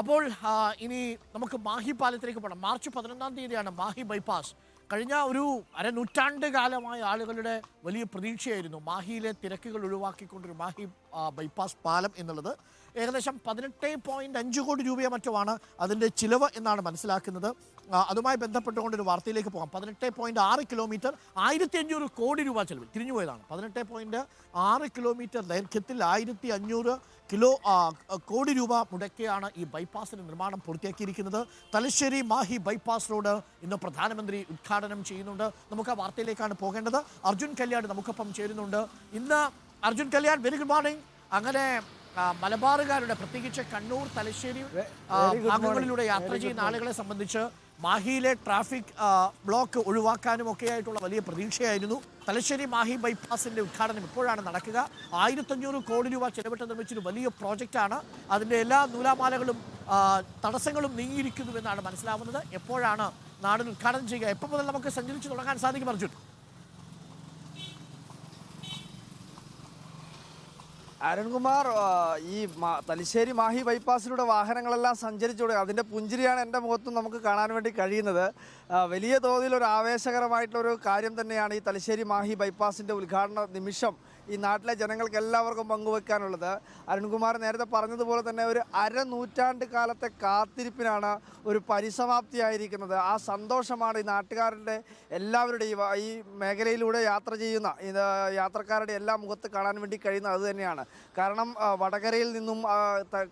അപ്പോൾ ഇനി നമുക്ക് മാഹി പാലത്തിലേക്ക് പോകണം മാർച്ച് പതിനൊന്നാം തീയതിയാണ് മാഹി ബൈപ്പാസ്. കഴിഞ്ഞ ഒരു അരനൂറ്റാണ്ട് കാലമായ ആളുകളുടെ വലിയ പ്രതീക്ഷയായിരുന്നു മാഹിയിലെ തിരക്കുകൾ ഒഴിവാക്കിക്കൊണ്ടൊരു മാഹി ബൈപ്പാസ് പാലം എന്നുള്ളത്. ഏകദേശം പതിനെട്ട് പോയിന്റ് അഞ്ച് കോടി രൂപയോ മറ്റുമാണ് അതിന്റെ ചിലവ് എന്നാണ് മനസ്സിലാക്കുന്നത്. അതുമായി അതുമായി ബന്ധപ്പെട്ടുകൊണ്ടൊരു വാർത്തയിലേക്ക് പോകാം. പതിനെട്ട് പോയിന്റ് ആറ് കിലോമീറ്റർ ആയിരത്തി അഞ്ഞൂറ് കോടി രൂപ ചിലവ് തിരിഞ്ഞു പോയതാണ്. പതിനെട്ട് പോയിന്റ് ആറ് കിലോമീറ്റർ ദൈർഘ്യത്തിൽ ആയിരത്തി അഞ്ഞൂറ് കിലോ കോടി രൂപ മുടക്കിയാണ് ഈ ബൈപ്പാസിന്റെ നിർമ്മാണം പൂർത്തിയാക്കിയിരിക്കുന്നത്. തലശ്ശേരി മാഹി ബൈപ്പാസ് റോഡ് ഇന്ന് പ്രധാനമന്ത്രി ഉദ്ഘാടനം ചെയ്യുന്നുണ്ട്. നമുക്ക് ആ വാർത്തയിലേക്കാണ് പോകേണ്ടത്. അർജുൻ കല്യാൺ നമുക്കൊപ്പം ചേരുന്നുണ്ട്. ഇന്ന് Arjun Kalyan very good morning അങ്ങനെ മലബാറുകാരുടെ പ്രത്യേകിച്ച് കണ്ണൂർ തലശ്ശേരി ഭാഗങ്ങളിലൂടെ യാത്ര ചെയ്യുന്ന ആളുകളെ സംബന്ധിച്ച് മാഹിയിലെ ട്രാഫിക് ബ്ലോക്ക് ഒഴിവാക്കാനും ഒക്കെ ആയിട്ടുള്ള വലിയ പ്രതീക്ഷയായിരുന്നു. തലശ്ശേരി മാഹി ബൈപ്പാസിന്റെ ഉദ്ഘാടനം ഇപ്പോഴാണ് നടക്കുക. ആയിരത്തഞ്ഞൂറ് കോടി രൂപ ചെലവിട്ട് നിർമ്മിച്ചൊരു വലിയ പ്രോജക്റ്റാണ് അതിന്റെ എല്ലാ നൂലാമാലകളും തടസ്സങ്ങളും നീങ്ങിയിരിക്കുന്നു എന്നാണ് മനസ്സിലാവുന്നത്. എപ്പോഴാണ് നാടിന് ഉദ്ഘാടനം ചെയ്യുക. എപ്പോൾ മുതൽ നമുക്ക് സഞ്ചരിച്ച് തുടങ്ങാൻ സാധിക്കും അർജുൻ? അരുൺകുമാർ ഈ തലശ്ശേരി മാഹി ബൈപ്പാസിലൂടെ വാഹനങ്ങളെല്ലാം സഞ്ചരിച്ചു സഞ്ചരിച്ചൂടെ അതിന്റെ പുഞ്ചിരിയാണ് എന്റെ മുഖത്തും നമുക്ക് കാണാൻ വേണ്ടി കഴിയുന്നത്. വലിയ തോതിൽ ഒരു ആവേശകരമായിട്ടുള്ളൊരു കാര്യം തന്നെയാണ് ഈ തലശ്ശേരി മാഹി ബൈപ്പാസിന്റെ ഉദ്ഘാടന നിമിഷം ഈ നാട്ടിലെ ജനങ്ങൾക്ക് എല്ലാവർക്കും പങ്കുവെക്കാനുള്ളത്. അരുൺകുമാർ നേരത്തെ പറഞ്ഞതുപോലെ തന്നെ ഒരു അരനൂറ്റാണ്ട് കാലത്തെ കാത്തിരിപ്പിനാണ് ഒരു പരിസമാപ്തിയായിരിക്കുന്നത്. ആ സന്തോഷമാണ് ഈ നാട്ടുകാരുടെ എല്ലാവരുടെയും ഈ- മേഖലയിലൂടെ യാത്ര ചെയ്യുന്ന ഇത് യാത്രക്കാരുടെ എല്ലാ മുഖത്ത് കാണാൻ വേണ്ടി കഴിയുന്ന അത് തന്നെയാണ്. കാരണം വടകരയിൽ നിന്നും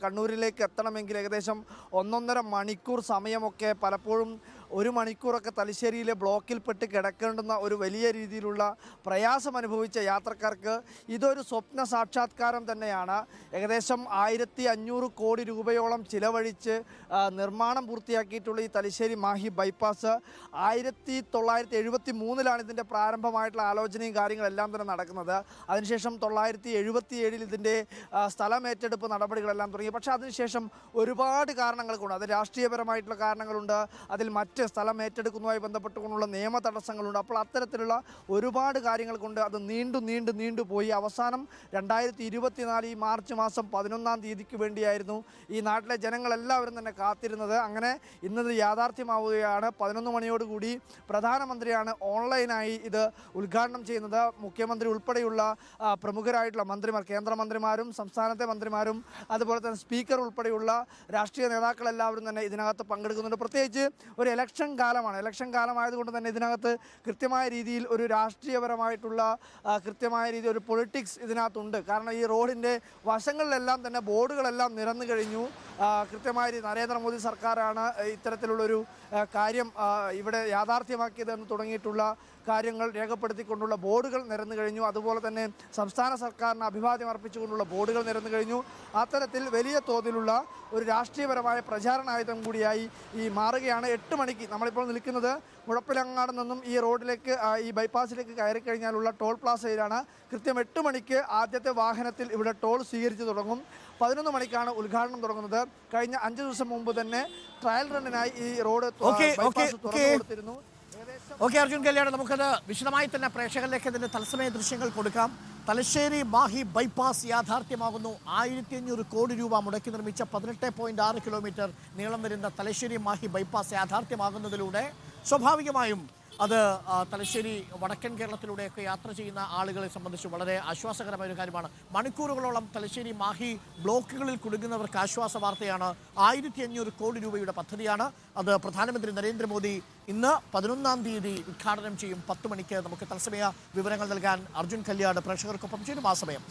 കണ്ണൂരിലേക്ക് എത്തണമെങ്കിൽ ഏകദേശം ഒന്നൊന്നര മണിക്കൂർ സമയമൊക്കെ പലപ്പോഴും ഒരു മണിക്കൂറൊക്കെ തലശ്ശേരിയിലെ ബ്ലോക്കിൽപ്പെട്ട് കിടക്കേണ്ടുന്ന ഒരു വലിയ രീതിയിലുള്ള പ്രയാസം അനുഭവിച്ച യാത്രക്കാർക്ക് ഇതൊരു സ്വപ്ന സാക്ഷാത്കാരം തന്നെയാണ്. ഏകദേശം ആയിരത്തി അഞ്ഞൂറ് കോടി രൂപയോളം ചിലവഴിച്ച് നിർമ്മാണം പൂർത്തിയാക്കിയിട്ടുള്ള ഈ തലശ്ശേരി മാഹി ബൈപ്പാസ് ആയിരത്തി തൊള്ളായിരത്തി എഴുപത്തി മൂന്നിലാണ് ഇതിന്റെ പ്രാരംഭമായിട്ടുള്ള ആലോചനയും കാര്യങ്ങളെല്ലാം തന്നെ നടക്കുന്നത്. അതിനുശേഷം തൊള്ളായിരത്തി എഴുപത്തി ഏഴിൽ ഇതിന്റെ സ്ഥലമേറ്റെടുപ്പ് നടപടികളെല്ലാം തുടങ്ങി. പക്ഷേ അതിനുശേഷം ഒരുപാട് കാരണങ്ങൾ കൊണ്ട് അത് രാഷ്ട്രീയപരമായിട്ടുള്ള കാരണങ്ങളുണ്ട് അതിൽ മറ്റ് സ്ഥലം ഏറ്റെടുക്കുന്നതുമായി ബന്ധപ്പെട്ടുകൊണ്ടുള്ള നിയമ തടസ്സങ്ങളുണ്ട്. അപ്പോൾ അത്തരത്തിലുള്ള ഒരുപാട് കാര്യങ്ങൾ കൊണ്ട് അത് നീണ്ടു നീണ്ടു നീണ്ടു പോയി. അവസാനം രണ്ടായിരത്തി ഇരുപത്തിനാല് ഈ മാർച്ച് മാസം പതിനൊന്നാം തീയതിക്ക് വേണ്ടിയായിരുന്നു ഈ നാട്ടിലെ ജനങ്ങളെല്ലാവരും തന്നെ കാത്തിരുന്നത്. അങ്ങനെ ഇന്നത് യാഥാർത്ഥ്യമാവുകയാണ്. പതിനൊന്ന് മണിയോടുകൂടി പ്രധാനമന്ത്രിയാണ് ഓൺലൈനായി ഇത് ഉദ്ഘാടനം ചെയ്യുന്നത്. മുഖ്യമന്ത്രി ഉൾപ്പെടെയുള്ള പ്രമുഖരായിട്ടുള്ള മന്ത്രിമാർ കേന്ദ്രമന്ത്രിമാരും സംസ്ഥാനത്തെ മന്ത്രിമാരും അതുപോലെ തന്നെ സ്പീക്കർ ഉൾപ്പെടെയുള്ള രാഷ്ട്രീയ നേതാക്കളെല്ലാവരും തന്നെ ഇതിനകത്ത് പങ്കെടുക്കുന്നുണ്ട്. പ്രത്യേകിച്ച് ഒരു ഇലക്ഷൻ കാലമാണ്. ഇലക്ഷൻ കാലമായതുകൊണ്ട് തന്നെ ഇതിനകത്ത് കൃത്യമായ രീതിയിൽ ഒരു രാഷ്ട്രീയപരമായിട്ടുള്ള കൃത്യമായ രീതിയിൽ ഒരു പൊളിറ്റിക്സ് ഇതിനകത്തുണ്ട്. കാരണം ഈ റോഡിന്റെ വശങ്ങളിലെല്ലാം തന്നെ ബോർഡുകളെല്ലാം നിരന്നു കഴിഞ്ഞു. കൃത്യമായ നരേന്ദ്രമോദി സർക്കാരാണ് ഇത്തരത്തിലുള്ളൊരു കാര്യം ഇവിടെ യാഥാർത്ഥ്യമാക്കിയതെന്ന് തുടങ്ങിയിട്ടുള്ള കാര്യങ്ങൾ രേഖപ്പെടുത്തിക്കൊണ്ടുള്ള ബോർഡുകൾ നിരന്നു കഴിഞ്ഞു. അതുപോലെ തന്നെ സംസ്ഥാന സർക്കാരിന് അഭിവാദ്യം അർപ്പിച്ചുകൊണ്ടുള്ള ബോർഡുകൾ നിരന്നു കഴിഞ്ഞു. അത്തരത്തിൽ വലിയ തോതിലുള്ള ഒരു രാഷ്ട്രീയപരമായ പ്രചാരണായുധം കൂടിയായി ഈ മാറുകയാണ്. എട്ട് മണിക്ക് നമ്മളിപ്പോൾ നിൽക്കുന്നത് മുഴപ്പിലങ്ങാട് നിന്നും ഈ റോഡിലേക്ക് ഈ ബൈപ്പാസിലേക്ക് കയറി കഴിഞ്ഞാലുള്ള ടോൾ പ്ലാസയിലാണ്. കൃത്യം എട്ട് മണിക്ക് ആദ്യത്തെ വാഹനത്തിൽ ഇവിടെ ടോൾ സ്വീകരിച്ചു തുടങ്ങും. പതിനൊന്ന് മണിക്കാണ് ഉദ്ഘാടനം തുടങ്ങുന്നത്. കഴിഞ്ഞ അഞ്ചു ദിവസം മുമ്പ് തന്നെ ട്രയൽ റണ്ണിനായി ഈ റോഡ്. കൊടുത്തിരുന്നു. ഓക്കെ അർജുൻ കല്യാണം നമുക്കത് വിശദമായി തന്നെ പ്രേക്ഷകരിലേക്ക് ഇതിന്റെ തത്സമയ ദൃശ്യങ്ങൾ കൊടുക്കാം. തലശ്ശേരി മാഹി ബൈപ്പാസ് യാഥാർത്ഥ്യമാകുന്നു. ആയിരത്തി അഞ്ഞൂറ് കോടി രൂപ മുടക്കി നിർമ്മിച്ച പതിനെട്ട് പോയിന്റ് ആറ് കിലോമീറ്റർ നീളം വരുന്ന തലശ്ശേരി മാഹി ബൈപ്പാസ് യാഥാർത്ഥ്യമാകുന്നതിലൂടെ സ്വാഭാവികമായും അത് തലശ്ശേരി വടക്കൻ കേരളത്തിലൂടെയൊക്കെ യാത്ര ചെയ്യുന്ന ആളുകളെ സംബന്ധിച്ച് വളരെ ആശ്വാസകരമായ ഒരു കാര്യമാണ്. മണിക്കൂറുകളോളം തലശ്ശേരി മാഹി ബ്ലോക്കുകളിൽ കുടുങ്ങുന്നവർക്ക് ആശ്വാസ വാർത്തയാണ്. ആയിരത്തി അഞ്ഞൂറ് കോടി രൂപയുടെ പദ്ധതിയാണ് അത്. പ്രധാനമന്ത്രി നരേന്ദ്രമോദി ഇന്ന് പതിനൊന്നാം തീയതി ഉദ്ഘാടനം ചെയ്യും. പത്ത് മണിക്ക് നമുക്ക് തത്സമയ വിവരങ്ങൾ നൽകാൻ അർജുൻ കല്യാട് പ്രേക്ഷകർക്കൊപ്പം ചേരും ആ സമയം.